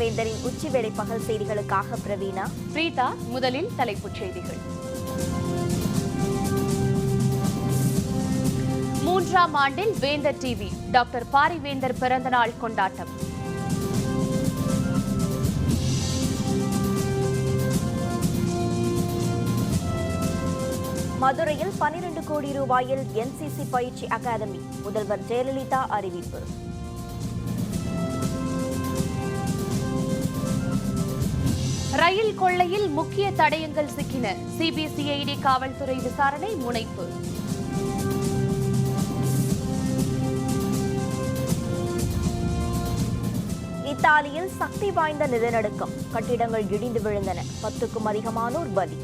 வேந்தரின் உச்சிவேளை பகல் செய்திகளுக்காக பிரவீனா பிரீதா முதலில் தலைப்புச் செய்திகள். மூன்றாம் ஆண்டில் வேந்தர் டிவி டாக்டர் பாரிவேந்தர் பிறந்தநாள் கொண்டாட்டம். மதுரையில் 12 கோடி ரூபாயில் என்சிசி பயிற்சி அகாதமி முதல்வர் ஜெயலலிதா அறிவிப்பு. ரயில் கொள்ளையில் முக்கிய தடயங்கள் சிக்கின. சிபிசிஐடி காவல்துறை விசாரணை முனைப்பு. இத்தாலியில் சக்தி வாய்ந்த நிலநடுக்கம். கட்டிடங்கள் இடிந்து விழுந்தன. பத்துக்கும் அதிகமானோர் பலி.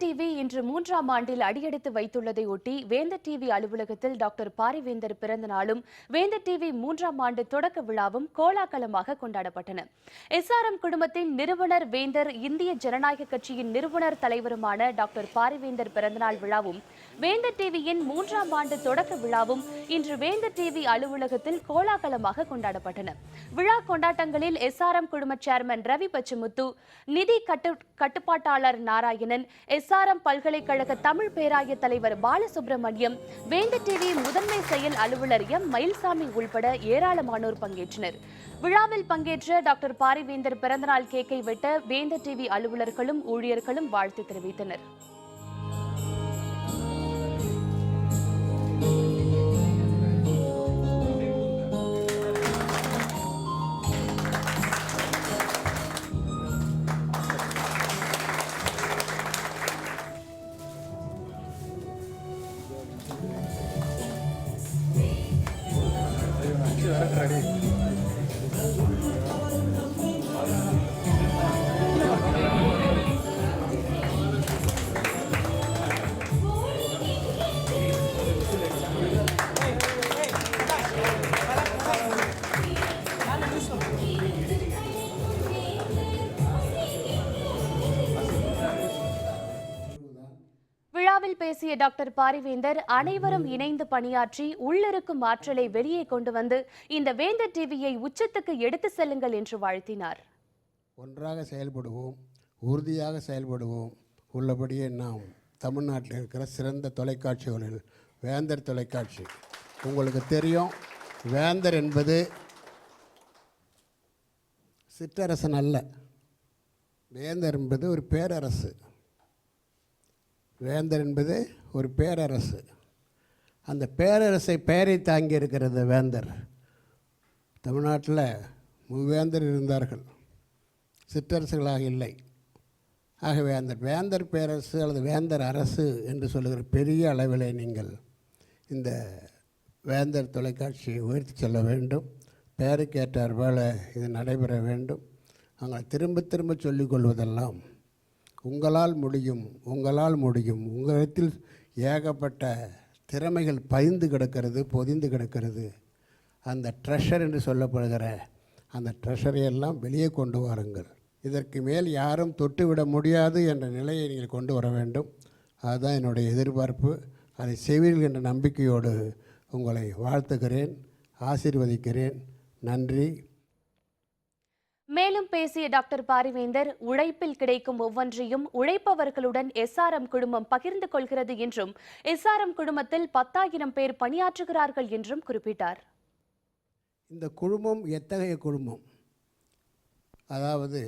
வேந்தர் டிவி இன்று மூன்றாம் ஆண்டில் அடியெடுத்து வைத்துள்ளதை ஒட்டி வேந்தர் டிவி அலுவலகத்தில் டாக்டர் பாரிவேந்தர் பிறந்த நாளும் வேந்தர் டிவி மூன்றாம் ஆண்டு தொடக்க விழாவும் கோலாகலமாக கொண்டாடப்பட்டன. எஸ்ஆர்எம் குடும்பத்தின் நிறுவனர் வேந்தர் இந்திய ஜனநாயக கட்சியின் நிறுவனர் தலைவருமான டாக்டர் பாரிவேந்தர் பிறந்தநாள் விழாவும் வேந்தர் டிவியின் மூன்றாம் ஆண்டு தொடக்க விழாவும் இன்று வேந்தர் டிவி அலுவலகத்தில் கோலாகலமாக கொண்டாடப்பட்டன. விழா கொண்டாட்டங்களில் எஸ்ஆர்எம் குழும சேர்மன் ரவி பச்சமுத்து நிதி கட்டு கட்டுப்பாட்டாளர் நாராயணன் எஸ்ஆர்எம் பல்கலைக்கழக தமிழ் பேராய தலைவர் பாலசுப்ரமணியம் வேந்தர் டிவி முதன்மை செயல் அலுவலர் எம். மயில்சாமி உள்பட ஏராளமானோர் பங்கேற்றனர். விழாவில் பங்கேற்ற டாக்டர் பாரிவேந்தர் பிறந்தநாள் கேக்கை வெட்ட வேந்தர் டிவி அலுவலர்களும் ஊழியர்களும் வாழ்த்து தெரிவித்தனர். பேசிய டாக்டர் பாரிவேந்தர் அனைவரும் இணைந்து பணியாற்றி உள்ளிருக்கும் ஆற்றலை வெளியே கொண்டு வந்து இந்த வேந்தர் டிவியை உச்சத்துக்கு எடுத்து செல்லுங்கள் என்று வாழ்த்தினார். ஒன்றாக செயல்படுவோம் உறுதியாக செயல்படுவோம். உள்ளபடியே நாம் தமிழ்நாட்டில் இருக்கிற சிறந்த தொலைக்காட்சிகளில் வேந்தர் தொலைக்காட்சி. உங்களுக்கு தெரியும் வேந்தர் என்பது சிற்றரசன் அல்ல. வேந்தர் என்பது ஒரு பேரரசு. வேந்தர் என்பது ஒரு பேரரசு. அந்த பேரரசை பெயரை தாங்கி இருக்கிறது வேந்தர். தமிழ்நாட்டில் மூவேந்தர் இருந்தார்கள். சிற்றரசுகளாக இல்லை. ஆகவே அந்த வேந்தர் பேரரசு அல்லது வேந்தர் அரசு என்று சொல்லுகிற பெரிய அளவிலே நீங்கள் இந்த வேந்தர் தொலைக்காட்சியை உயர்த்தி செல்ல வேண்டும். பெயருக்கேற்றார் போல இது நடைபெற வேண்டும். நாங்கள் திரும்ப திரும்ப சொல்லிக்கொள்வதெல்லாம் உங்களால் முடியும் உங்களால் முடியும். உங்களிடத்தில் ஏகப்பட்ட திறமைகள் பயந்து கிடக்கிறது பொதிந்து கிடக்கிறது. அந்த ட்ரெஷர் என்று சொல்லப்படுகிற அந்த ட்ரெஷரையெல்லாம் வெளியே கொண்டு வாருங்கள். இதற்கு மேல் யாரும் தொட்டுவிட முடியாது என்ற நிலையை நீங்கள் கொண்டு வர வேண்டும். அதுதான் என்னுடைய எதிர்பார்ப்பு. அதை செய்வீர்கள் என்ற நம்பிக்கையோடு உங்களை வாழ்த்துகிறேன் ஆசீர்வதிக்கிறேன். நன்றி. மேலும் பேசிய டாக்டர் பாரிவேந்தர் உழைப்பில் கிடைக்கும் ஒவ்வொன்றையும் உழைப்பவர்களுடன் எஸ்ஆர்எம் குடும்பம் பகிர்ந்து கொள்கிறது என்றும் எஸ்ஆர்எம் குடும்பத்தில் பத்தாயிரம் பேர் பணியாற்றுகிறார்கள் என்றும் குறிப்பிட்டார். இந்த குழுமம் எத்தகைய குழுமம் அதாவது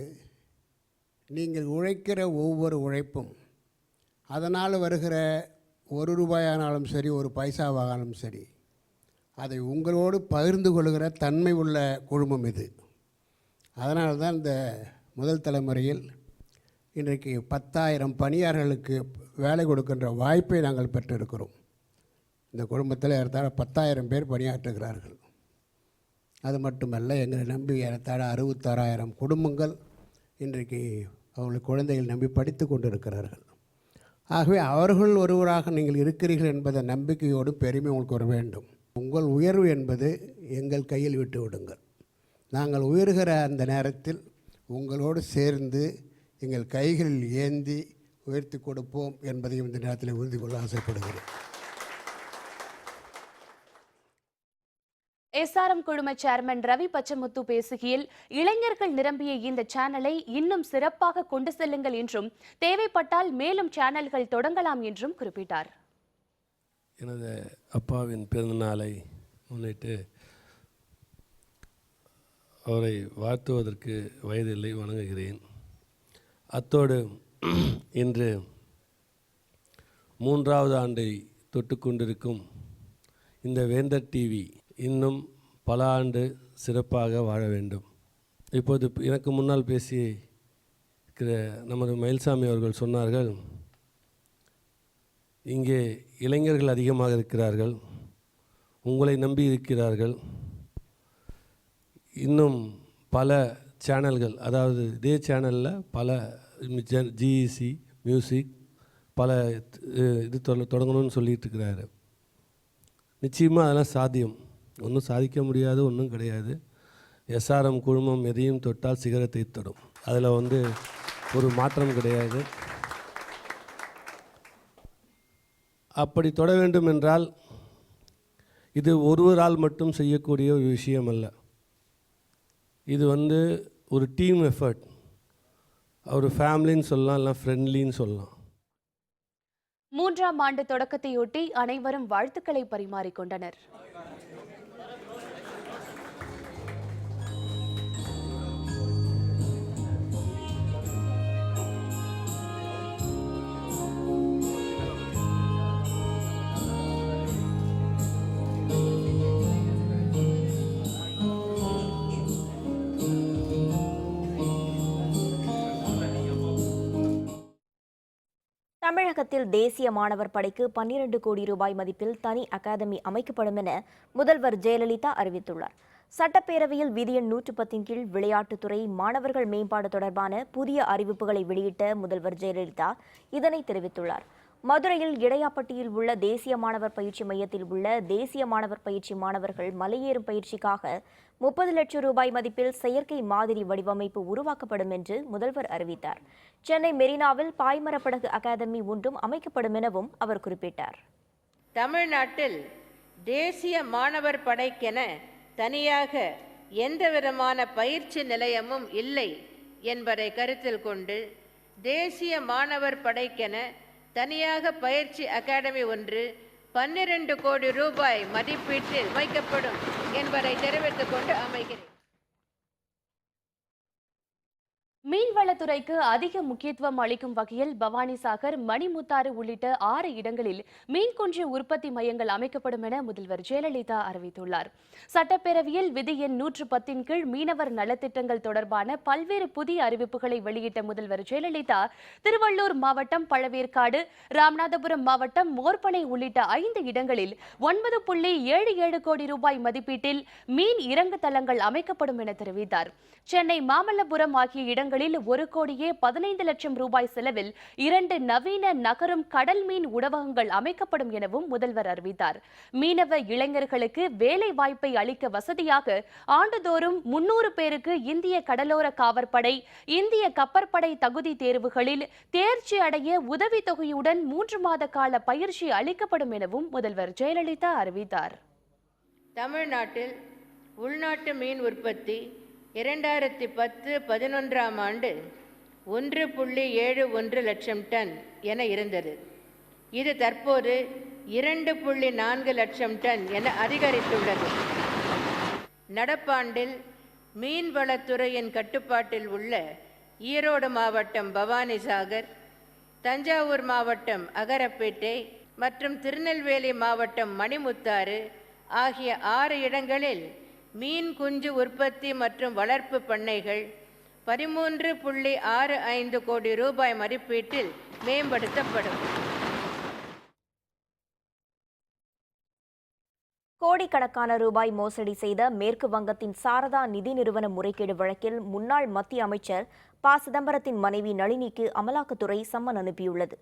நீங்கள் உழைக்கிற ஒவ்வொரு உழைப்பும் அதனால் வருகிற ஒரு ரூபாயானாலும் சரி ஒரு பைசாவானாலும் சரி அதை உங்களோடு பகிர்ந்து கொள்கிற தன்மை உள்ள குழுமம் இது. அதனால தான் இந்த முதல் தலைமுறையில் இன்றைக்கு பத்தாயிரம் பணியாளர்களுக்கு வேலை கொடுக்கின்ற வாய்ப்பை நாங்கள் பெற்றிருக்கிறோம். இந்த குடும்பத்தில் ஏறத்தாழ பத்தாயிரம் பேர் பணியாற்றுகிறார்கள். அது மட்டுமல்ல எங்களை நம்பி ஏறத்தாழ அறுபத்தாறாயிரம் குடும்பங்கள் இன்றைக்கு அவங்களுக்கு குழந்தைகள் நம்பி படித்து கொண்டிருக்கிறார்கள். ஆகவே அவர்கள் ஒருவராக நீங்கள் இருக்கிறீர்கள் என்பதை நம்பிக்கையோடு பெருமை உங்களுக்கு வர வேண்டும். உங்கள் உயர்வு என்பது எங்கள் கையில் விட்டு விடுங்கள். நாங்கள் உயர்கிற அந்த நேரத்தில் உங்களோடு சேர்ந்து எங்கள் கைகளில் ஏந்தி உயர்த்தி கொடுப்போம் என்பதையும் இந்த நேரத்தில் உறுதி கொள்ள ஆசைப்படுகிறேன். எஸ்ஆர்எம் குழும சேர்மன் ரவி பச்சமுத்து பேசுகையில் இளைஞர்கள் நிரம்பிய இந்த சேனலை இன்னும் சிறப்பாக கொண்டு செல்லுங்கள் என்றும் தேவைப்பட்டால் மேலும் சேனல்கள் தொடங்கலாம் என்றும் குறிப்பிட்டார். எனது அப்பாவின் பிறந்தநாளை முன்னிட்டு அவரை வாழ்த்துவதற்கு வயதில்லை வணங்குகிறேன். அத்தோடு இன்று மூன்றாவது ஆண்டை தொட்டு கொண்டிருக்கும் இந்த வேந்தர் டிவி இன்னும் பல ஆண்டு சிறப்பாக வாழ வேண்டும். இப்போது எனக்கு முன்னால் பேசி இருக்கிற நமது மயில்சாமி அவர்கள் சொன்னார்கள் இங்கே இளைஞர்கள் அதிகமாக இருக்கிறார்கள் உங்களை நம்பி இருக்கிறார்கள் இன்னும் பல சேனல்கள் அதாவது இதே சேனலில் பல ஜிஇசி மியூசிக் பல இது தொட- தொடங்கணும்னு சொல்லிட்டு இருக்கிறாரு நிச்சயமாக அதெல்லாம் சாத்தியம். ஒன்றும் சாதிக்க முடியாது ஒன்றும் கிடையாது. எஸ்ஆர்எம் குழுமம் எதையும் தொட்டால் சிகரத்தை தொடும். அதில் வந்து ஒரு மாற்றம் கிடையாது. அப்படி தொட வேண்டும் என்றால் இது ஒருவரால் மட்டும் செய்யக்கூடிய ஒரு விஷயம் அல்ல இது வந்து ஒரு டீம் எஃபர்ட் அவர் ஃபேமிலின்னு சொல்லலாம் இல்லை ஃப்ரெண்ட்லின்னு சொல்லலாம். மூன்றாம் ஆண்டு தொடக்கத்தையொட்டி அனைவரும் வாழ்த்துக்களை பரிமாறிக்கொண்டனர். தமிழகத்தில் தேசிய மாணவர் படைக்கு பன்னிரண்டு கோடி ரூபாய் மதிப்பில் தனி அகாதமி அமைக்கப்படும் என முதல்வர் ஜெயலலிதா அறிவித்துள்ளார். சட்டப்பேரவையில் விதி எண் நூற்று பத்தின் கீழ் விளையாட்டுத்துறை மாணவர்கள் மேம்பாடு தொடர்பான புதிய அறிவிப்புகளை வெளியிட்ட முதல்வர் ஜெயலலிதா இதனை தெரிவித்துள்ளார். மதுரையில் இடையாப்பட்டியில் உள்ள தேசிய மாணவர் பயிற்சி மையத்தில் உள்ள தேசிய மாணவர் பயிற்சி மாணவர்கள் மலையேறும் பயிற்சிக்காக முப்பது லட்சம் ரூபாய் மதிப்பில் செயற்கை மாதிரி வடிவமைப்பு உருவாக்கப்படும் என்று முதல்வர் அறிவித்தார். சென்னை மெரினாவில் பாய்மரப்படகு அகாதமி ஒன்றும் அமைக்கப்படும் எனவும் அவர் குறிப்பிட்டார். தமிழ்நாட்டில் தேசிய மாணவர் படைக்கென தனியாக எந்தவிதமான பயிற்சி நிலையமும் இல்லை என்பதை கருத்தில் கொண்டு தேசிய மாணவர் படைக்கென தனியாக பயிற்சி அகாடமி ஒன்று பன்னிரண்டு கோடி ரூபாய் மதிப்பீட்டில் அமைக்கப்படும் என்பதை தெரிவித்துக் கொண்டு அமைகிறேன். மீன்வளத்துறைக்கு அதிக முக்கியத்துவம் அளிக்கும் வகையில் பவானிசாகர் மணிமுத்தாறு உள்ளிட்ட ஆறு இடங்களில் மீன்குஞ்சு உற்பத்தி மையங்கள் அமைக்கப்படும் என முதல்வர் ஜெயலலிதா அறிவித்துள்ளார். சட்டப்பேரவையில் விதி எண் நூற்று பத்தின் கீழ் மீனவர் நலத்திட்டங்கள் தொடர்பான பல்வேறு புதிய அறிவிப்புகளை வெளியிட்ட முதல்வர் ஜெயலலிதா திருவள்ளூர் மாவட்டம் பழவேற்காடு ராமநாதபுரம் மாவட்டம் மோர்பனை உள்ளிட்ட ஐந்து இடங்களில் ஒன்பது புள்ளி ஏழு ஏழு கோடி ரூபாய் மதிப்பீட்டில் மீன் இறங்கு தளங்கள் அமைக்கப்படும் என தெரிவித்தார். சென்னை மாமல்லபுரம் ஆகிய இடங்களில் ஒரு கோடியே பதினைந்து லட்சம் ரூபாய் செலவில் இரண்டு நவீன நகரும் கடல் மீன் உணவகங்கள் அமைக்கப்படும் எனவும் முதல்வர் அறிவித்தார். மீனவ இளைஞர்களுக்கு வேலை வாய்ப்பை அளிக்க வசதியாக ஆண்டுதோறும் முன்னூறு பேருக்கு இந்திய கடலோர காவற்படை இந்திய கப்பற்படை தகுதி தேர்வுகளில் தேர்ச்சி அடைய உதவித்தொகையுடன் மூன்று மாத கால பயிற்சி அளிக்கப்படும் எனவும் முதல்வர் ஜெயலலிதா அறிவித்தார். தமிழ்நாட்டில் உள்நாட்டு மீன் உற்பத்தி இரண்டாயிரத்தி பத்து பதினொன்றாம் ஆண்டு ஒன்று புள்ளி ஏழு ஒன்று லட்சம் டன் என இருந்தது. இது தற்போது இரண்டு புள்ளி நான்கு லட்சம் டன் என அதிகரித்துள்ளது. நடப்பாண்டில் மீன்வளத்துறையின் கட்டுப்பாட்டில் உள்ள ஈரோடு மாவட்டம் பவானிசாகர் தஞ்சாவூர் மாவட்டம் அகரப்பேட்டை மற்றும் திருநெல்வேலி மாவட்டம் மணிமுத்தாறு ஆகிய ஆறு இடங்களில் மீன் குஞ்சு உற்பத்தி மற்றும் வளர்ப்பு பண்ணைகள் பதிமூன்று புள்ளி ஆறு ஐந்து கோடி ரூபாய் மதிப்பீட்டில் மேம்படுத்தப்படும். கோடிக்கணக்கான ரூபாய் மோசடி செய்த மேற்கு வங்கத்தின் சாரதா நிதி நிறுவன முறைகேடு வழக்கில் முன்னாள் மத்திய அமைச்சர் ப. சிதம்பரத்தின் மனைவி நளினிக்கு அமலாக்கத்துறை சம்மன் அனுப்பியுள்ளது.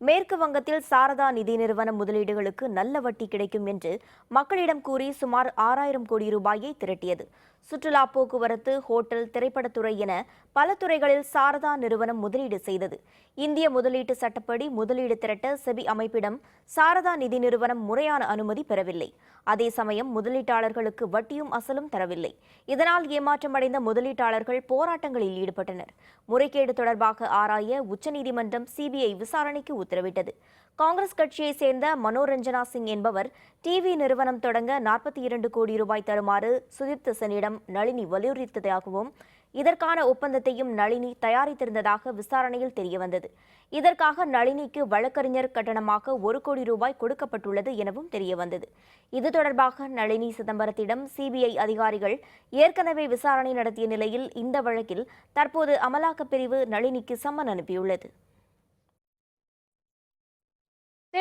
மேற்கு வங்கத்தில் சாரதா நிதி நிறுவன முதலீடுகளுக்கு நல்ல வட்டி கிடைக்கும் என்று மக்களிடம் கூறி சுமார் ஆறாயிரம் கோடி ரூபாயை திரட்டியது. சுற்றுலா போக்குவரத்து ஹோட்டல் திரைப்படத்துறை என பல துறைகளில் சாரதா நிறுவனம் முதலீடு செய்தது. இந்திய முதலீட்டு சட்டப்படி முதலீடு திரட்ட செபி அமைப்பிடம் சாரதா நிதி நிறுவனம் முறையான அனுமதி பெறவில்லை. அதே சமயம் முதலீட்டாளர்களுக்கு வட்டியும் அசலும் தரவில்லை. இதனால் ஏமாற்றமடைந்த முதலீட்டாளர்கள் போராட்டங்களில் ஈடுபட்டனர். முறைகேடு தொடர்பாக ஆராய உச்சநீதிமன்றம் சிபிஐ விசாரணைக்கு உத்தரவிட்டது. காங்கிரஸ் கட்சியைச் சேர்ந்த மனோரஞ்சனா சிங் என்பவர் டிவி நிறுவனம் தொடங்க நாற்பத்தி இரண்டு கோடி ரூபாய் தருமாறு சுதீப்த செனிடம் நளினி வலியுறுத்தியதாகவும் இதற்கான ஒப்பந்தத்தையும் நளினி தயாரித்திருந்ததாக விசாரணையில் தெரியவந்தது. இதற்காக நளினிக்கு வழக்கறிஞர் கட்டணமாக ஒரு கோடி ரூபாய் கொடுக்கப்பட்டுள்ளது எனவும் தெரியவந்தது. இது தொடர்பாக நளினி சிதம்பரத்திடம் சிபிஐ அதிகாரிகள் ஏற்கனவே விசாரணை நடத்திய நிலையில் இந்த வழக்கில் தற்போது அமலாக்கப் பிரிவு நளினிக்கு சம்மன் அனுப்பியுள்ளது.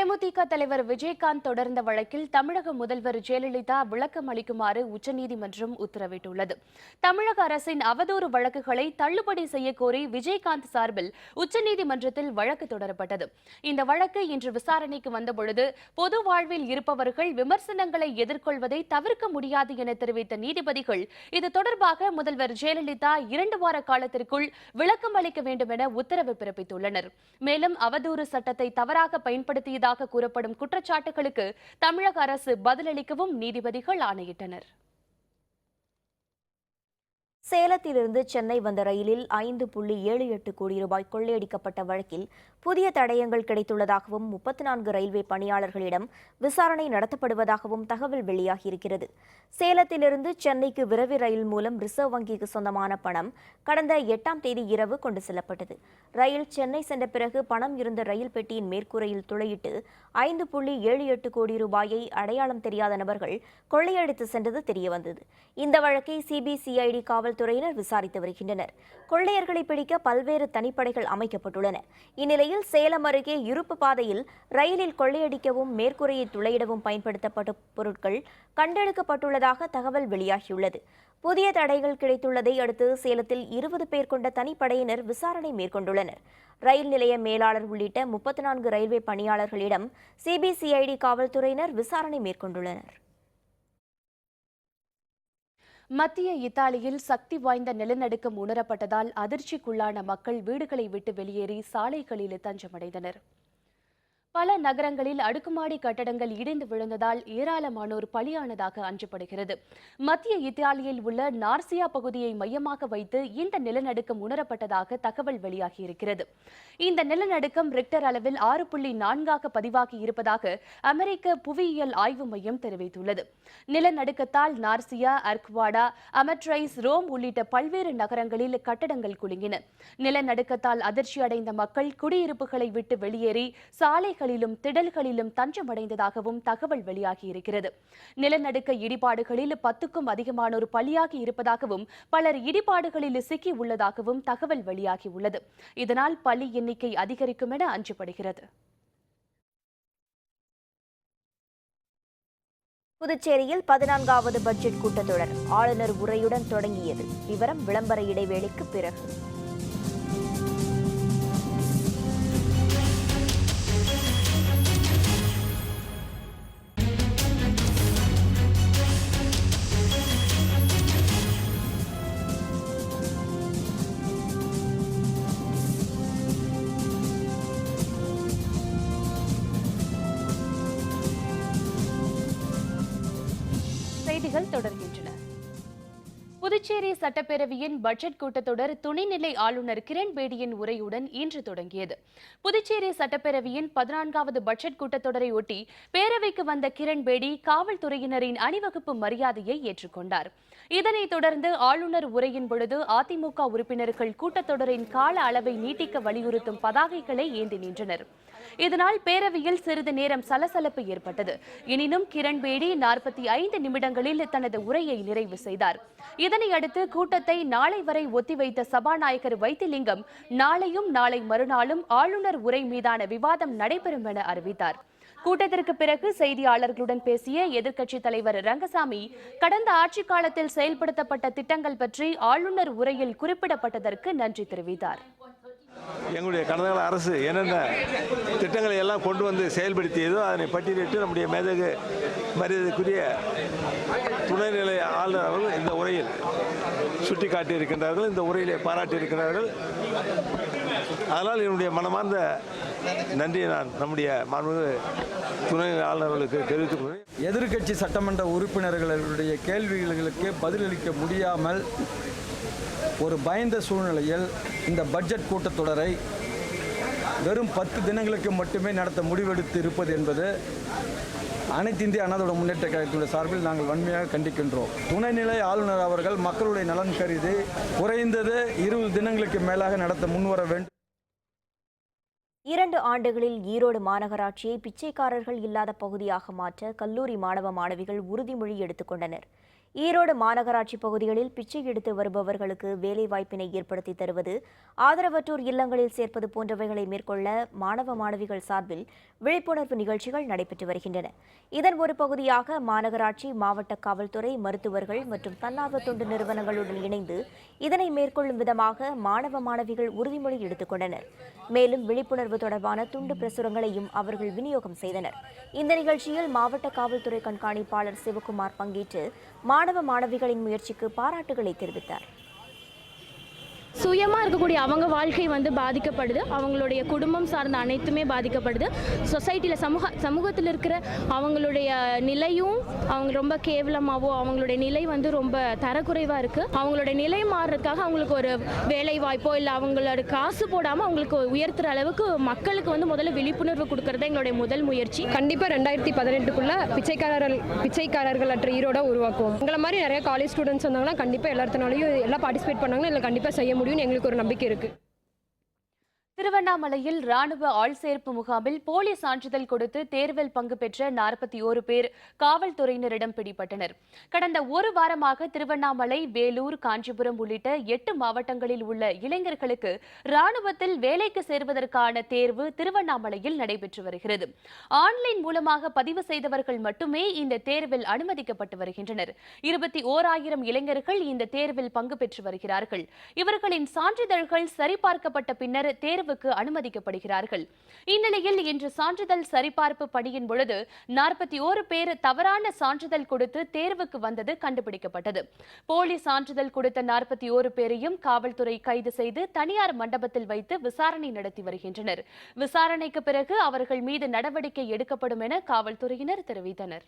தேமுதிக தலைவர் விஜயகாந்த் தொடர்ந்த வழக்கில் தமிழக முதல்வர் ஜெயலலிதா விளக்கம் அளிக்குமாறு உச்சநீதிமன்றம் உத்தரவிட்டுள்ளது. தமிழக அரசின் அவதூறு வழக்குகளை தள்ளுபடி செய்யக்கோரி விஜயகாந்த் சார்பில் உச்சநீதிமன்றத்தில் வழக்கு தொடரப்பட்டது. இந்த வழக்கு இன்று விசாரணைக்கு வந்தபொழுது பொது வாழ்வில் இருப்பவர்கள் விமர்சனங்களை எதிர்கொள்வதை தவிர்க்க முடியாது என தெரிவித்த நீதிபதிகள் இது தொடர்பாக முதல்வர் ஜெயலலிதா இரண்டு வார காலத்திற்குள் விளக்கம் அளிக்க வேண்டும் என உத்தரவு பிறப்பித்துள்ளனர். மேலும் அவதூறு சட்டத்தை தவறாக பயன்படுத்தியதாக கூறப்படும் குற்றச்சாட்டுகளுக்கு தமிழக அரசு பதிலளிக்கவும் நீதிபதிகள் ஆணையிட்டனர். சேலத்திலிருந்து சென்னை வந்த ரயிலில் ஐந்து புள்ளி ஏழு எட்டு கோடி ரூபாய் கொள்ளையடிக்கப்பட்ட வழக்கில் புதிய தடயங்கள் கிடைத்துள்ளதாகவும் முப்பத்தி நான்கு ரயில்வே பணியாளர்களிடம் விசாரணை நடத்தப்படுவதாகவும் தகவல் வெளியாகியிருக்கிறது. சேலத்திலிருந்து சென்னைக்கு விரைவு ரயில் மூலம் ரிசர்வ் வங்கிக்கு சொந்தமான பணம் கடந்த எட்டாம் தேதி இரவு கொண்டு செல்லப்பட்டது. ரயில் சென்னை சென்ற பிறகு பணம் இருந்த ரயில் பெட்டியின் மேற்கூரையில் துளையிட்டு ஐந்து புள்ளி ஏழு எட்டு கோடி ரூபாயை அடையாளம் தெரியாத நபர்கள் கொள்ளையடித்து சென்றது தெரியவந்தது. இந்த வழக்கை சிபிசிஐடி காவல்துறையினர் விசாரித்து வருகின்றனர். கொள்ளையர்களை பிடிக்க பல்வேறு தனிப்படைகள் அமைக்கப்பட்டுள்ளன. இந்நிலையில் சேலம் அருகே இருப்பு பாதையில் ரயிலில் கொள்ளையடிக்கவும் மேற்கூரையை துளையிடவும் பயன்படுத்தப்பட்ட பொருட்கள் கண்டெடுக்கப்பட்டுள்ளதாக தகவல் வெளியாகியுள்ளது. புதிய தடைகள் கிடைத்துள்ளதை அடுத்து சேலத்தில் இருபது பேர் கொண்ட தனிப்படையினர் விசாரணை மேற்கொண்டுள்ளனர். ரயில் நிலைய மேலாளர் உள்ளிட்ட முப்பத்தி நான்கு ரயில்வே பணியாளர்களிடம் சிபிசிஐடி காவல்துறையினர் விசாரணை மேற்கொண்டுள்ளனர். மத்திய இத்தாலியில் சக்தி வாய்ந்த நிலநடுக்கம் உணரப்பட்டதால் அதிர்ச்சிக்குள்ளான மக்கள் வீடுகளை விட்டு வெளியேறி சாலைகளில் தஞ்சமடைந்தனர். பல நகரங்களில் அடுக்குமாடி கட்டடங்கள் இடிந்து விழுந்ததால் ஏராளமானோர் பலியானதாக அஞ்சப்படுகிறது. மத்திய இத்தாலியில் உள்ள நார்சியா பகுதியை மையமாக வைத்து இந்த நிலநடுக்கம் உணரப்பட்டதாக தகவல் வெளியாகியிருக்கிறது. இந்த நிலநடுக்கம் ரிக்டர் அளவில் ஆறு புள்ளி நான்காக பதிவாகி இருப்பதாக அமெரிக்க புவியியல் ஆய்வு மையம் தெரிவித்துள்ளது. நிலநடுக்கத்தால் நார்சியா அர்க்வாடா அமெட்ரைஸ் ரோம் உள்ளிட்ட பல்வேறு நகரங்களில் கட்டடங்கள் குலுங்கின. நிலநடுக்கத்தால் அதிர்ச்சி அடைந்த மக்கள் குடியிருப்புகளை விட்டு வெளியேறி மலைகளிலும் திடல்களிலும் தஞ்சமடைந்ததாகவும் தகவல் வெளியாகியிருக்கிறது. நிலநடுக்க இடிபாடுகளில் பத்துக்கும் அதிகமானோர் பலியாகி இருப்பதாகவும் பலர் இடிபாடுகளில் சிக்கி உள்ளதாகவும் தகவல் வெளியாகியுள்ளது. இதனால் பலி எண்ணிக்கை அதிகரிக்கும் என அஞ்சப்படுகிறது. புதுச்சேரியில் பதினான்காவது பட்ஜெட் கூட்டத்தொடர் ஆளுநர் உரையுடன் தொடங்கியது. விவரம் விளம்பர இடைவேளைக்கு பிறகு. செய்திகள் தொடர்கின்றன. புதுச்சேரி சட்டப்பேரவையின் பட்ஜெட் கூட்டத்தொடர் துணைநிலை ஆளுநர் கிரண் பேடியின் உரையுடன் இன்று தொடங்கியது. புதுச்சேரி சட்டப்பேரவையின் பதினான்காவது பட்ஜெட் கூட்டத்தொடரை ஒட்டி பேரவைக்கு வந்த கிரண் பேடி காவல்துறையினரின் அணிவகுப்பு மரியாதையை ஏற்றுக்கொண்டார். இதனைத் தொடர்ந்து ஆளுநர் உரையின் பொழுது அதிமுக உறுப்பினர்கள் கூட்டத்தொடரின் கால அளவை நீட்டிக்க வலியுறுத்தும் பதாகைகளை ஏந்தி நின்றனர். இதனால் பேரவையில் சிறிது நேரம் சலசலப்பு ஏற்பட்டது. எனினும் கிரண்பேடி நாற்பத்தி ஐந்து நிமிடங்களில் தனது உரையை நிறைவு செய்தார். இதனையடுத்து கூட்டத்தை நாளை வரை ஒத்திவைத்த சபாநாயகர் வைத்திலிங்கம் நாளையும் நாளை மறுநாளும் ஆளுநர் உரை மீதான விவாதம் நடைபெறும் என அறிவித்தார். கூட்டத்திற்கு பிறகு செய்தியாளர்களுடன் பேசிய எதிர்க்கட்சித் தலைவர் ரங்கசாமி கடந்த ஆட்சிக் காலத்தில் செயல்படுத்தப்பட்ட திட்டங்கள் பற்றி ஆளுநர் உரையில் குறிப்பிடப்பட்டதற்கு நன்றி தெரிவித்தார். எங்களுடைய கடந்த கால அரசு என்னென்ன திட்டங்களை எல்லாம் கொண்டு வந்து செயல்படுத்தியதோ அதனை பட்டியலிட்டு நம்முடைய மேதகு மரியாதைக்குரிய துணைநிலை ஆளுநர் அவர்கள் இந்த உரையில் சுட்டிக்காட்டி இருக்கின்றார்கள் இந்த உரையிலே பாராட்டி இருக்கிறார்கள் அதனால் என்னுடைய மனமார்ந்த நன்றியை நான் நம்முடைய மாண்பு துணை ஆளுநர்களுக்கு அவர்களுக்கு தெரிவித்துக் கொள்கிறேன். எதிர்க்கட்சி சட்டமன்ற உறுப்பினர்களுடைய கேள்விகளுக்கு பதிலளிக்க முடியாமல் ஒரு பயந்த சூழ்நிலையில் இந்த பட்ஜெட் கூட்டத்தொடரை வெறும் பத்து தினங்களுக்கு மட்டுமே நடத்த முடிவெடுத்து இருப்பது என்பது அனைத்து இந்திய அண்ணா முன்னேற்ற கழகத்தினுடைய சார்பில் நாங்கள் வன்மையாக கண்டிக்கின்றோம். துணைநிலை ஆளுநர் அவர்கள் மக்களுடைய நலன் கருதி குறைந்தது இருபது தினங்களுக்கு மேலாக நடத்த முன்வர வேண்டும். இரண்டு ஆண்டுகளில் ஈரோடு மாநகராட்சியை பிச்சைக்காரர்கள் இல்லாத பகுதியாக மாற்ற கல்லூரி மாணவ மாணவிகள் உறுதிமொழி எடுத்துக்கொண்டனர் ஈரோடு மாநகராட்சி பகுதிகளில் பிச்சை எடுத்து வருபவர்களுக்கு வேலைவாய்ப்பினை ஏற்படுத்தி தருவது ஆதரவற்றோர் இல்லங்களில் சேர்ப்பது போன்றவைகளை மேற்கொள்ள மாணவ மாணவிகள் சார்பில் விழிப்புணர்வு நிகழ்ச்சிகள் நடைபெற்று வருகின்றன. இதன் ஒரு பகுதியாக மாநகராட்சி மாவட்ட காவல்துறை மருத்துவர்கள் மற்றும் தன்னார்வ தொண்டு நிறுவனங்களுடன் இணைந்து இதனை மேற்கொள்ளும் விதமாக மாணவ மாணவிகள் உறுதிமொழி எடுத்துக்கொண்டனர் மேலும் விழிப்புணர்வு தொடர்பான துண்டு பிரசுரங்களையும் அவர்கள் விநியோகம் செய்தனர். இந்த நிகழ்ச்சியில் மாவட்ட காவல்துறை கண்காணிப்பாளர் சிவகுமார் பங்கேற்று மாணவ மாணவிகளின் முயற்சிக்கு பாராட்டுகளை தெரிவித்தார். சுயமாக இருக்கக்கூடிய அவங்க வாழ்க்கை வந்து பாதிக்கப்படுது. அவங்களுடைய குடும்பம் சார்ந்த அனைத்துமே பாதிக்கப்படுது. சொசைட்டியில் சமூக சமூகத்தில் இருக்கிற அவங்களுடைய நிலையும் அவங்க ரொம்ப கேவலமாகவோ அவங்களுடைய நிலை வந்து ரொம்ப தரக்குறைவாக இருக்குது அவங்களுடைய நிலை மாறுறதுக்காக அவங்களுக்கு ஒரு வேலை வாய்ப்போ இல்லை அவங்களோட காசு போடாமல் அவங்களுக்கு உயர்த்துற அளவுக்கு மக்களுக்கு வந்து முதல்ல விழிப்புணர்வு கொடுக்கறது எங்களுடைய முதல் முயற்சி. கண்டிப்பாக ரெண்டாயிரத்தி பதினெட்டுக்குள்ள பிச்சைக்காரர்கள் பிச்சைக்காரர்கள் அற்ற ஈரோட உருவாக்குவோம். எங்களை மாதிரி நிறைய காலேஜ் ஸ்டூடெண்ட்ஸ் வந்தாங்கன்னா கண்டிப்பாக எல்லாத்தினாலையும் எல்லாம் பார்ட்டிசிபேட் பண்ணாங்கன்னா இல்லை கண்டிப்பாக செய்ய முடியும்னு எங்களுக்கு ஒரு நம்பிக்கை இருக்குது திருவண்ணாமலையில் ராணுவ ஆள்சேர்ப்பு முகாமில் போலி சான்றிதழ் கொடுத்து தேர்வில் பங்கு பெற்ற நாற்பத்தி ஓரு பேர் காவல்துறையினரிடம் பிடிபட்டனர். கடந்த ஒரு வாரமாக திருவண்ணாமலை வேலூர் காஞ்சிபுரம் உள்ளிட்ட எட்டு மாவட்டங்களில் உள்ள இளைஞர்களுக்கு ராணுவத்தில் வேலைக்கு சேர்வதற்கான தேர்வு திருவண்ணாமலையில் நடைபெற்று வருகிறது. ஆன்லைன் மூலமாக பதிவு செய்தவர்கள் மட்டுமே இந்த தேர்வில் அனுமதிக்கப்பட்டு வருகின்றனர். இருபத்தி ஓராயிரம் இளைஞர்கள் இந்த தேர்வில் பங்கு பெற்று வருகிறார்கள். இவர்களின் சான்றிதழ்கள் சரிபார்க்கப்பட்ட பின்னர் தேர்வு தேர்வுக்கு அனுமதிக்கப்படுகிறார்கள். இந்நிலையில் இன்று சான்றிதழ் சரிபார்ப்பு பணியின் பொழுது நாற்பத்தி ஓரு பேர் தவறான சான்றிதழ் கொடுத்து தேர்வுக்கு வந்தது கண்டுபிடிக்கப்பட்டது. போலி சான்றிதழ் கொடுத்த நாற்பத்தி ஓரு பேரையும் காவல்துறை கைது செய்து தனியார் மண்டபத்தில் வைத்து விசாரணை நடத்தி வருகின்றனர். விசாரணைக்கு பிறகு அவர்கள் மீது நடவடிக்கை எடுக்கப்படும் என காவல்துறையினர் தெரிவித்தனர்.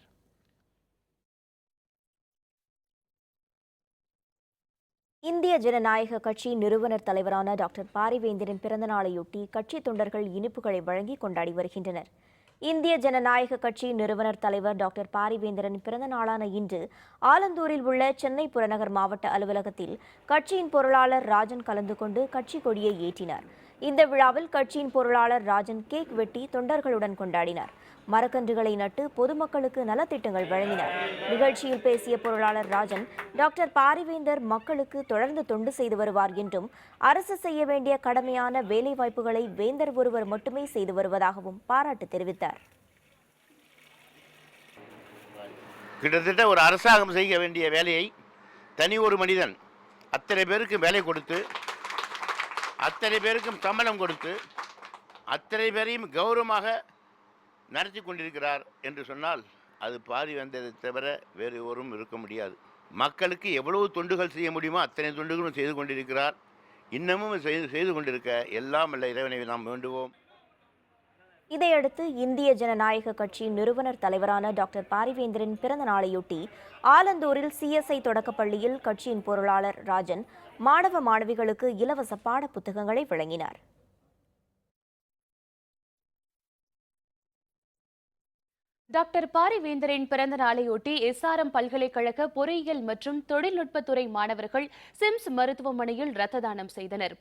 இந்திய ஜனநாயக கட்சி நிறுவனர் தலைவரான டாக்டர் பாரிவேந்தரின் பிறந்தநாளையொட்டி கட்சி தொண்டர்கள் இனிப்புகளை வழங்கி கொண்டாடி வருகின்றனர். இந்திய ஜனநாயக கட்சி நிறுவனர் தலைவர் டாக்டர் பாரிவேந்தரின் பிறந்த நாளான இன்று ஆலந்தூரில் உள்ள சென்னை புறநகர் மாவட்ட அலுவலகத்தில் கட்சியின் பொருளாளர் ராஜன் கலந்து கொண்டு கட்சி கொடியை ஏற்றினார். இந்த விழாவில் கட்சியின் பொருளாளர் ராஜன் கேக் வெட்டி தொண்டர்களுடன் கொண்டாடினார். மரக்கன்றுகளை நட்டு பொதுமக்களுக்கு நலத்திட்டங்கள் வழங்கினார். நிகழ்ச்சியில் பேசிய பொருளாளர் ராஜன் டாக்டர் பாரிவேந்தர் மக்களுக்கு தொடர்ந்து தொண்டு செய்து வருவார் என்றும் அரசு செய்ய வேண்டிய கடமையான வேலைவாய்ப்புகளை வேந்தர் ஒருவர் மட்டுமே செய்து வருவதாகவும் பாராட்டு தெரிவித்தார். கிட்டத்தட்ட ஒரு அரசாங்கம் செய்ய வேண்டிய வேலையை தனி ஒரு மனிதன் அத்தனை பேருக்கு வேலை கொடுத்து அத்தனை பேருக்கும் சம்பளம் கொடுத்து அத்தனை பேரையும் கௌரவமாக நடத்தி கொண்டிருக்கிறார் என்று சொன்னால் அது பாரி வந்ததை தவிர வேறு ஒரும் இருக்க முடியாது. மக்களுக்கு எவ்வளவு தொண்டுகள் செய்ய முடியுமோ அத்தனை தொண்டுகளும் செய்து கொண்டிருக்கிறார். இன்னமும் செய்து செய்து கொண்டிருக்க எல்லாம் அல்ல இறைவனை நாம் வேண்டுவோம். இதையடுத்து இந்திய ஜனநாயக கட்சி நிறுவனர் தலைவரான டாக்டர் பாரிவேந்திரன் பிறந்த நாளையொட்டி ஆலந்தூரில் சிஎஸ்ஐ தொடக்கப்பள்ளியில் கட்சியின் பொருளாளர் ராஜன் மாணவ மாணவிகளுக்கு இலவச பாட புத்தகங்களை வழங்கினார். டாக்டர் பாரிவேந்தரின் பிறந்த நாளையொட்டி எஸ்ஆர்எம் பல்கலைக்கழக பொறியியல் மற்றும் தொழில்நுட்பத்துறை மாணவர்கள் சிம்ஸ் மருத்துவமனையில் ரத்த தானம் செய்தனர்.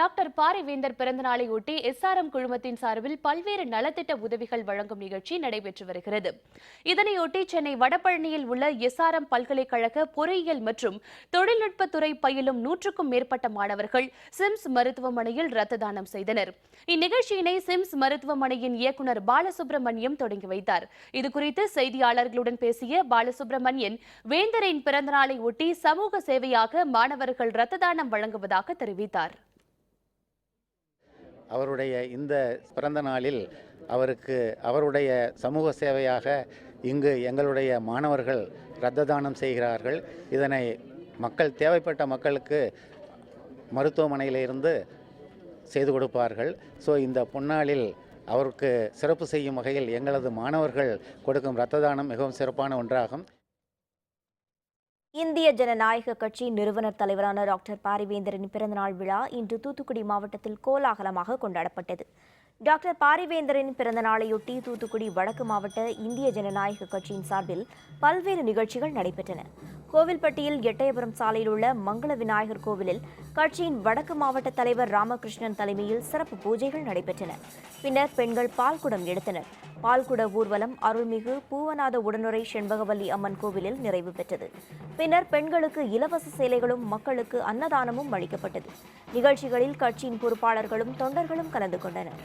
டாக்டர் பாரிவேந்தர் பிறந்த நாளையொட்டி எஸ்ஆர்எம் குழுமத்தின் சார்பில் பல்வேறு நலத்திட்ட உதவிகள் வழங்கும் நிகழ்ச்சி நடைபெற்று வருகிறது. இதனையொட்டி சென்னை வடபழனியில் உள்ள எஸ்ஆர்எம் பல்கலைக்கழக பொறியியல் மற்றும் தொழில்நுட்பத்துறை பயிலும் நூற்றுக்கும் மேற்பட்ட மாணவர்கள் சிம்ஸ் மருத்துவமனையில் ரத்த தானம் செய்தனர். இந்நிகழ்ச்சியினை சிம்ஸ் மருத்துவமனையின் இயக்குநர் பாலசுப்ரமணியம் தொடங்கி வைத்தார். இதுகுறித்து செய்தியாளர்களுடன் பேசிய பாலசுப்ரமணியன் வேந்தரின் பிறந்தநாளை ஒட்டி சமூக சேவையாக மாணவர்கள் ரத்த தானம் வழங்குவதாக தெரிவித்தார். அவருடைய இந்த பிறந்த நாளில் அவருக்கு அவருடைய சமூக சேவையாக இங்கு எங்களுடைய மாணவர்கள் இரத்த தானம் செய்கிறார்கள். இதனை மக்கள் தேவைப்பட்ட மக்களுக்கு மருத்துவமனையிலிருந்து செய்து கொடுப்பார்கள். ஸோ இந்த பொன்னாளில் அவருக்கு சிறப்பு செய்யும் வகையில் எங்களது மாணவர்கள் கொடுக்கும் இரத்த தானம் மிகவும் சிறப்பான ஒன்றாகும். இந்திய ஜனநாயக கட்சி நிறுவனர் தலைவரான டாக்டர் பாரிவேந்தரின் பிறந்தநாள் விழா இன்று தூத்துக்குடி மாவட்டத்தில் கோலாகலமாக கொண்டாடப்பட்டது. டாக்டர் பாரிவேந்தரின் பிறந்தநாளையொட்டி தூத்துக்குடி வடக்கு மாவட்ட இந்திய ஜனநாயக கட்சியின் சார்பில் பல்வேறு நிகழ்ச்சிகள் நடைபெற்றன. கோவில்பட்டியில் எட்டயபுரம் சாலையில் உள்ள மங்கள விநாயகர் கோவிலில் கட்சியின் வடக்கு மாவட்ட தலைவர் ராமகிருஷ்ணன் தலைமையில் சிறப்பு பூஜைகள் நடைபெற்றன. பின்னர் பெண்கள் பால்குடம் எடுத்தனர். பால்குட ஊர்வலம் அருள்மிகு பூவநாத உடனுரை செண்பகவல்லி அம்மன் கோவிலில் நிறைவு பெற்றது. பின்னர் பெண்களுக்கு இலவச சேலைகளும் மக்களுக்கு அன்னதானமும் அளிக்கப்பட்டது. நிகழ்ச்சிகளில் கட்சியின் பொறுப்பாளர்களும் தொண்டர்களும் கலந்து கொண்டனர்.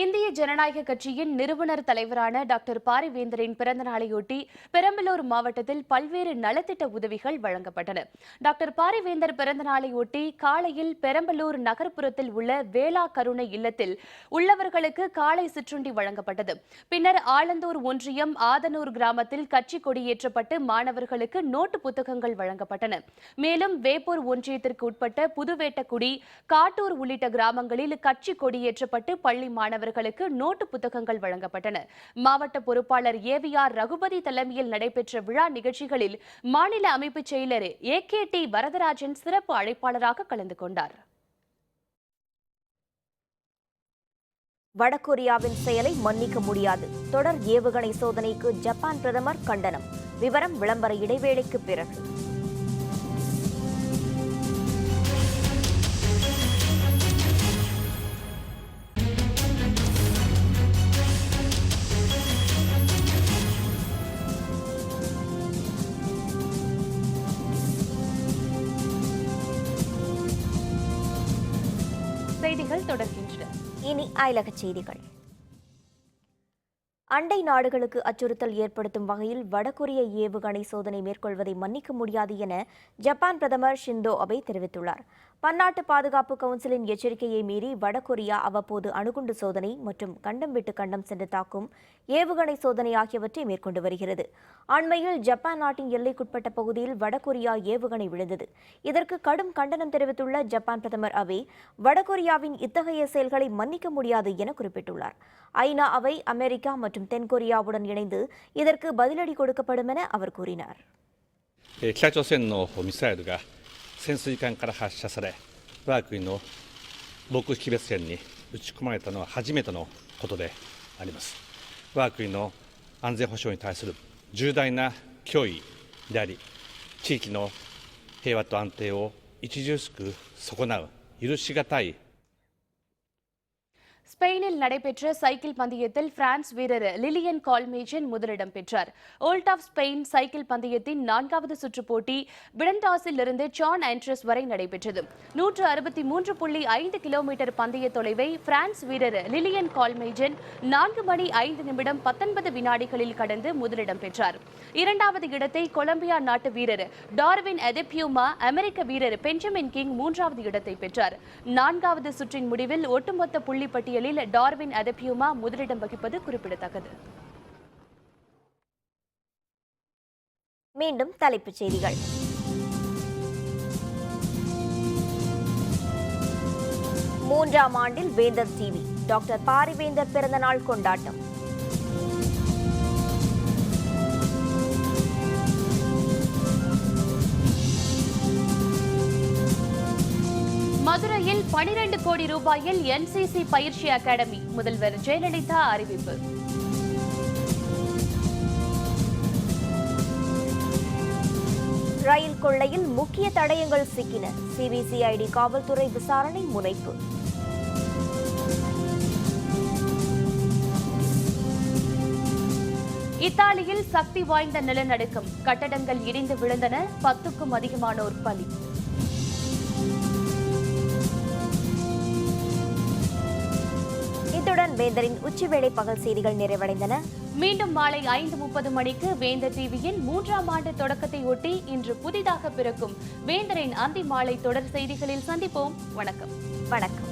இந்திய ஜனநாயக கட்சியின் நிறுவனர் தலைவரான டாக்டர் பாரிவேந்தரின் பிறந்த நாளையொட்டி பெரம்பலூர் மாவட்டத்தில் பல்வேறு நலத்திட்ட உதவிகள் வழங்கப்பட்டன. டாக்டர் பாரிவேந்தர் பிறந்த நாளையொட்டி காலையில் பெரம்பலூர் நகர்ப்புறத்தில் உள்ள வேளா கருணை இல்லத்தில் உள்ளவர்களுக்கு காலை சிற்றுண்டி வழங்கப்பட்டது. பின்னர் ஆலந்தூர் ஒன்றியம் ஆதனூர் கிராமத்தில் கட்சி கொடியேற்றப்பட்டு மாணவர்களுக்கு நோட்டு புத்தகங்கள் வழங்கப்பட்டன. மேலும் வேப்பூர் ஒன்றியத்திற்கு உட்பட்ட புதுவேட்டக்குடி காட்டூர் உள்ளிட்ட கிராமங்களில் கட்சி கொடியேற்றப்பட்டு பள்ளி மாணவர்களுக்கு நோட்டு புத்தகங்கள் வழங்கப்பட்டன. மாவட்ட பொறுப்பாளர் ஏ வி ஆர் ரகுபதி தலைமையில் நடைபெற்ற விழா நிகழ்ச்சிகளில் மாநில அமைப்புச் செயலர் ஏ கே டி வரதராஜன் சிறப்பு அழைப்பாளராக கலந்து கொண்டார். வடகொரியாவின் செயலை மன்னிக்க முடியாது. தொடர் ஏவுகணை சோதனைக்கு ஜப்பான் பிரதமர் கண்டனம். விவரம் விளம்பர இடைவேளைக்கு பிறகு. இனி அயலக செய்திகள். அண்டை நாடுகளுக்கு அச்சுறுத்தல் ஏற்படுத்தும் வகையில் வடகொரிய ஏவுகணை சோதனை மேற்கொள்வதை மன்னிக்க முடியாது என ஜப்பான் பிரதமர் ஷிந்தோ அபே தெரிவித்துள்ளார். பன்னாட்டு பாதுகாப்பு கவுன்சிலின் எச்சரிக்கையை மீறி வடகொரியா அவ்வப்போது அணுகுண்டு சோதனை மற்றும் கண்டம் விட்டு கண்டம் சென்று தாக்கும் ஏவுகணை சோதனை ஆகியவற்றை மேற்கொண்டு வருகிறது. அண்மையில் ஜப்பான் நாட்டின் எல்லைக்குட்பட்ட பகுதியில் வடகொரியா ஏவுகணை விழுந்தது. இதற்கு கடும் கண்டனம் தெரிவித்துள்ள ஜப்பான் பிரதமர் அபே வடகொரியாவின் இத்தகைய செயல்களை மன்னிக்க முடியாது என குறிப்பிட்டுள்ளார். ஐநா அவை அமெரிக்கா மற்றும் தென்கொரியாவுடன் இணைந்து இதற்கு பதிலடி கொடுக்கப்படும் என அவர் கூறினார். 潜水艦から発射され我が国の防空識別圏に撃ち込まれたのは初めてのことであります。我が国の安全保障に対する重大な脅威であり地域の平和と安定を著しく損なう許し難い ஸ்பெயினில் நடைபெற்ற சைக்கிள் பந்தயத்தில் பிரான்ஸ் வீரர் லிலியன் கால்மேஜன் முதலிடம் பெற்றார். ஓல்ட் ஆஃப் ஸ்பெயின் சைக்கிள் பந்தயத்தின் நான்காவது சுற்று போட்டி பிடன்டாஸில் இருந்து சான் ஆண்ட்ரஸ் வரை நடைபெற்றது. நூற்று அறுபத்தி மூன்று புள்ளி ஐந்து கிலோமீட்டர் பந்தய தொலைவை பிரான்ஸ் வீரர் லிலியன் கால்மேஜன் நான்கு மணி ஐந்து நிமிடம் பத்தொன்பது வினாடிகளில் கடந்து முதலிடம் பெற்றார். இரண்டாவது இடத்தை கொலம்பியா நாட்டு வீரர் டார்வின் எதெப்யூமா அமெரிக்க வீரர் பெஞ்சமின் கிங் மூன்றாவது இடத்தை பெற்றார். நான்காவது சுற்றின் முடிவில் ஒட்டுமொத்த புள்ளி பட்டியலில் டார்வின் அதபியூமா முதலிடம் வகிப்பது குறிப்பிடத்தக்கது. மீண்டும் தலைப்புச் செய்திகள். மூன்றாம் ஆண்டில் வேந்தர் டிவி டாக்டர் பாரிவேந்தர் பிறந்தநாள் கொண்டாட்டம். மதுரையில் பனிரெண்டு கோடி ரூபாயில் என்சிசி பயிற்சி அகாடமி. முதல்வர் ஜெயலலிதா அறிவிப்பு. ரயில் கொள்ளையில் முக்கிய தடயங்கள் சிக்கின. சிபிசிஐடி காவல்துறை விசாரணை முனைப்பு. இத்தாலியில் சக்தி வாய்ந்த நிலநடுக்கம். கட்டடங்கள் இடிந்து விழுந்தன. பத்துக்கும் அதிகமானோர் பலி. இத்துடன் வேந்தரின் உச்சிவேளை பகல் செய்திகள் நிறைவடைந்தன. மீண்டும் மாலை ஐந்து முப்பது மணிக்கு வேந்தர் டிவியின் மூன்றாம் ஆண்டு தொடக்கத்தை ஒட்டி இன்று புதிதாக பிறக்கும் வேந்தரின் அந்தி மாலை தொடர் செய்திகளில் சந்திப்போம். வணக்கம். வணக்கம்.